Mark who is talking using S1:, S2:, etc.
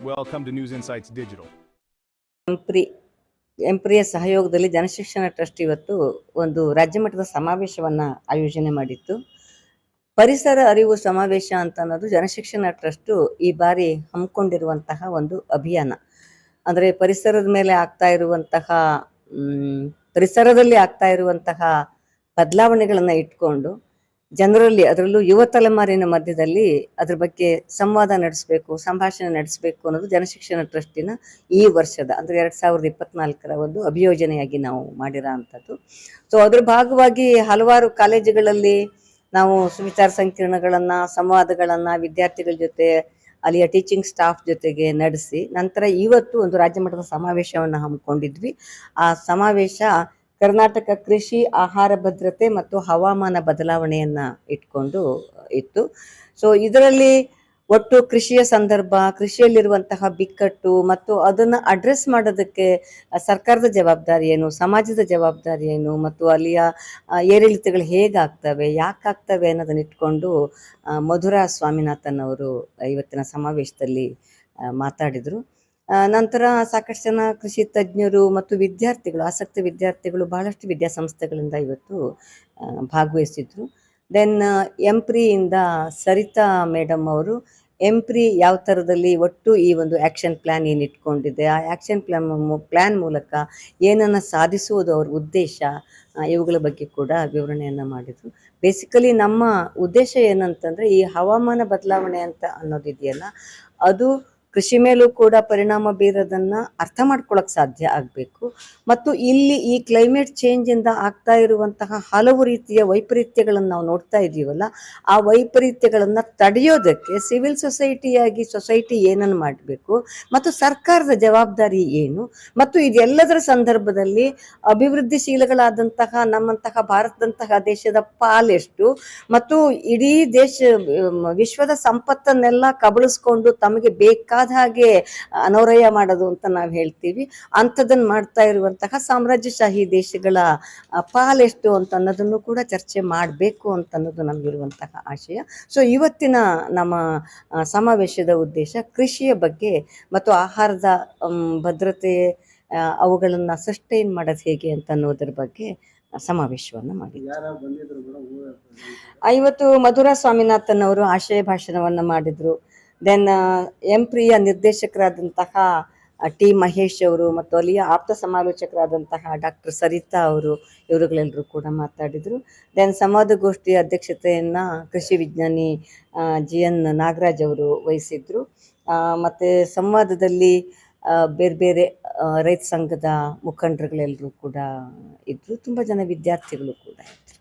S1: Welcome to News Insights Digital.
S2: ಎಂಪ್ರಿ ಎಂಪ್ರಿಯ ಸಹಯೋಗದಲ್ಲಿ ಜನಶಿಕ್ಷಣ trust ಇವತ್ತು ಒಂದು ರಾಜ್ಯ ಮಟ್ಟದ ಸಮಾವೇಶವನ್ನ ಆಯೋಜನೆ ಮಾಡಿತ್ತು ಪರಿಸರ ಅರಿವು ಸಮಾವೇಶ ಅಂತ ಅನ್ನೋದು ಜನಶಿಕ್ಷಣ ಟ್ರಸ್ಟ್ ಈ ಬಾರಿ ಹಮ್ಮಿಕೊಂಡಿರುವಂತಹ ಒಂದು ಅಭಿಯಾನ ಅಂದ್ರೆ ಪರಿಸರದ ಮೇಲೆ ಆಗ್ತಾ ಇರುವಂತಹ ಪರಿಸರದಲ್ಲಿ ಆಗ್ತಾ ಇರುವಂತಹ ಬದಲಾವಣೆಗಳನ್ನು ಇಟ್ಕೊಂಡು ಜನರಲ್ಲಿ ಅದರಲ್ಲೂ ಯುವ ತಲೆಮಾರಿನ ಮಧ್ಯದಲ್ಲಿ ಅದ್ರ ಬಗ್ಗೆ ಸಂವಾದ ನಡೆಸಬೇಕು, ಸಂಭಾಷಣೆ ನಡೆಸಬೇಕು ಅನ್ನೋದು ಜನಶಿಕ್ಷಣ ಟ್ರಸ್ಟಿನ ಈ ವರ್ಷದ, ಅಂದ್ರೆ ಎರಡು ಸಾವಿರದ ಇಪ್ಪತ್ನಾಲ್ಕರ ಒಂದು ಅಭಿಯೋಜನೆಯಾಗಿ ನಾವು ಮಾಡಿರೋ ಅಂಥದ್ದು. ಸೊ ಅದ್ರ ಭಾಗವಾಗಿ ಹಲವಾರು ಕಾಲೇಜುಗಳಲ್ಲಿ ನಾವು ಸುವಿಚಾರ ಸಂಕಿರಣಗಳನ್ನು, ಸಂವಾದಗಳನ್ನು ವಿದ್ಯಾರ್ಥಿಗಳ ಜೊತೆ, ಅಲ್ಲಿಯ ಟೀಚಿಂಗ್ ಸ್ಟಾಫ್ ಜೊತೆಗೆ ನಡೆಸಿ, ನಂತರ ಇವತ್ತು ಒಂದು ರಾಜ್ಯ ಮಟ್ಟದ ಸಮಾವೇಶವನ್ನು ಹಮ್ಮಿಕೊಂಡಿದ್ವಿ. ಆ ಸಮಾವೇಶ ಕರ್ನಾಟಕ ಕೃಷಿ ಆಹಾರ ಭದ್ರತೆ ಮತ್ತು ಹವಾಮಾನ ಬದಲಾವಣೆಯನ್ನ ಇಟ್ಕೊಂಡು, ಇತ್ತು. ಸೊ ಇದರಲ್ಲಿ ಒಟ್ಟು ಕೃಷಿಯ ಸಂದರ್ಭ, ಕೃಷಿಯಲ್ಲಿರುವಂತಹ ಬಿಕ್ಕಟ್ಟು ಮತ್ತು ಅದನ್ನ ಅಡ್ರೆಸ್ ಮಾಡೋದಕ್ಕೆ ಸರ್ಕಾರದ ಜವಾಬ್ದಾರಿ ಏನು, ಸಮಾಜದ ಜವಾಬ್ದಾರಿ ಏನು ಮತ್ತು ಅಲ್ಲಿಯ ಏರಿಳಿತಗಳು ಹೇಗಾಗ್ತವೆ, ಯಾಕಾಗ್ತವೆ ಅನ್ನೋದನ್ನ ಇಟ್ಕೊಂಡು ಮಧುರಾ ಸ್ವಾಮಿನಾಥನ್ ಅವರು ಇವತ್ತಿನ ಸಮಾವೇಶದಲ್ಲಿ ಮಾತಾಡಿದರು. ನಂತರ ಸಾಕಷ್ಟು ಜನ ಕೃಷಿ ತಜ್ಞರು ಮತ್ತು ವಿದ್ಯಾರ್ಥಿಗಳು, ಆಸಕ್ತ ವಿದ್ಯಾರ್ಥಿಗಳು ಬಹಳಷ್ಟು ವಿದ್ಯಾಸಂಸ್ಥೆಗಳಿಂದ ಇವತ್ತು ಭಾಗವಹಿಸಿದ್ರು. ದೆನ್ ಎಂಪ್ರಿಯಿಂದ ಸರಿತಾ ಮೇಡಮ್ ಅವರು ಎಂಪ್ರಿ ಯಾವ ಥರದಲ್ಲಿ ಒಟ್ಟು ಈ ಒಂದು ಆ್ಯಕ್ಷನ್ ಪ್ಲ್ಯಾನ್ ಏನು ಇಟ್ಕೊಂಡಿದೆ? ಆ ಆ್ಯಕ್ಷನ್ ಪ್ಲ್ಯಾನ್ ಪ್ಲ್ಯಾನ್ ಮೂಲಕ ಏನನ್ನು ಸಾಧಿಸುವುದು ಅವ್ರ ಉದ್ದೇಶ? ಇವುಗಳ ಬಗ್ಗೆ ಕೂಡ ವಿವರಣೆಯನ್ನು ಮಾಡಿದರು. ಬೇಸಿಕಲಿ ನಮ್ಮ ಉದ್ದೇಶ ಏನಂತಂದರೆ ಈ ಹವಾಮಾನ ಬದಲಾವಣೆ ಅಂತ ಅನ್ನೋದಿದೆಯಲ್ಲ, ಅದು ಕೃಷಿ ಮೇಲೂ ಕೂಡ ಪರಿಣಾಮ ಬೀರೋದನ್ನ ಅರ್ಥ ಮಾಡ್ಕೊಳಕ್ ಸಾಧ್ಯ ಆಗಬೇಕು. ಮತ್ತು ಇಲ್ಲಿ ಈ ಕ್ಲೈಮೇಟ್ ಚೇಂಜ್ ಇಂದ ಆಗ್ತಾ ಇರುವಂತಹ ಹಲವು ರೀತಿಯ ವೈಪರೀತ್ಯಗಳನ್ನು ನಾವು ನೋಡ್ತಾ ಇದೀವಲ್ಲ ಆ ವೈಪರೀತ್ಯಗಳನ್ನ ತಡೆಯೋದಕ್ಕೆ ಸಿವಿಲ್ ಸೊಸೈಟಿಯಾಗಿ ಸೊಸೈಟಿ ಏನನ್ನು ಮಾಡಬೇಕು, ಮತ್ತು ಸರ್ಕಾರದ ಜವಾಬ್ದಾರಿ ಏನು, ಮತ್ತು ಇದೆಲ್ಲದರ ಸಂದರ್ಭದಲ್ಲಿ ಅಭಿವೃದ್ಧಿಶೀಲಗಳಾದಂತಹ ನಮ್ಮಂತಹ ಭಾರತದಂತಹ ದೇಶದ ಪಾಲೆಷ್ಟು, ಮತ್ತು ಇಡೀ ದೇಶ, ವಿಶ್ವದ ಸಂಪತ್ತನ್ನೆಲ್ಲ ಕಬಳಿಸ್ಕೊಂಡು ತಮಗೆ ಬೇಕಾದ ಹಾಗೆ ಅನೌರಯ ಮಾಡೋದು ಅಂತ ನಾವು ಹೇಳ್ತೀವಿ. ಅಂಥದ್ದನ್ನು ಮಾಡ್ತಾ ಇರುವಂತಹ ಸಾಮ್ರಾಜ್ಯಶಾಹಿ ದೇಶಗಳ ಪಾಲೆಷ್ಟು ಅಂತ ಅನ್ನೋದನ್ನು ಕೂಡ ಚರ್ಚೆ ಮಾಡಬೇಕು ಅಂತ ಅನ್ನೋದು ನಮಗಿರುವಂತಹ ಆಶಯ. ಸೊ ಇವತ್ತಿನ ನಮ್ಮ ಸಮಾವೇಶದ ಉದ್ದೇಶ ಕೃಷಿಯ ಬಗ್ಗೆ ಮತ್ತು ಆಹಾರದ ಭದ್ರತೆ ಅವುಗಳನ್ನು ಸಸ್ಟೈನ್ ಮಾಡೋದು ಹೇಗೆ ಅಂತ ಅನ್ನೋದ್ರ ಬಗ್ಗೆ ಸಮಾವೇಶವನ್ನ ಮಾಡಿದ್ರು ಇವತ್ತು ಮಧುರಾ ಸ್ವಾಮಿನಾಥನ್ ಅವರು ಆಶಯ ಭಾಷಣವನ್ನ ಮಾಡಿದ್ರು. ದೆನ್ ಎಂ ಪ್ರಿಯ ನಿರ್ದೇಶಕರಾದಂತಹ ಟಿ ಮಹೇಶ್ ಅವರು ಮತ್ತು ಅಲ್ಲಿಯ ಆಪ್ತ ಸಮಾಲೋಚಕರಾದಂತಹ ಡಾಕ್ಟರ್ ಸರಿತಾ ಅವರು ಇವರುಗಳೆಲ್ಲರೂ ಕೂಡ ಮಾತಾಡಿದರು. ದೆನ್ ಸಂವಾದಗೋಷ್ಠಿಯ ಅಧ್ಯಕ್ಷತೆಯನ್ನು ಕೃಷಿ ವಿಜ್ಞಾನಿ ಜಿ. ಎನ್. ನಾಗರಾಜ್ ಅವರು ವಹಿಸಿದ್ರು. ಮತ್ತು ಸಂವಾದದಲ್ಲಿ ಬೇರೆ ಬೇರೆ ರೈತ ಸಂಘದ ಮುಖಂಡರುಗಳೆಲ್ಲರೂ ಕೂಡ ಇದ್ದರು ತುಂಬ ಜನ ವಿದ್ಯಾರ್ಥಿಗಳು ಕೂಡ ಇದ್ರು.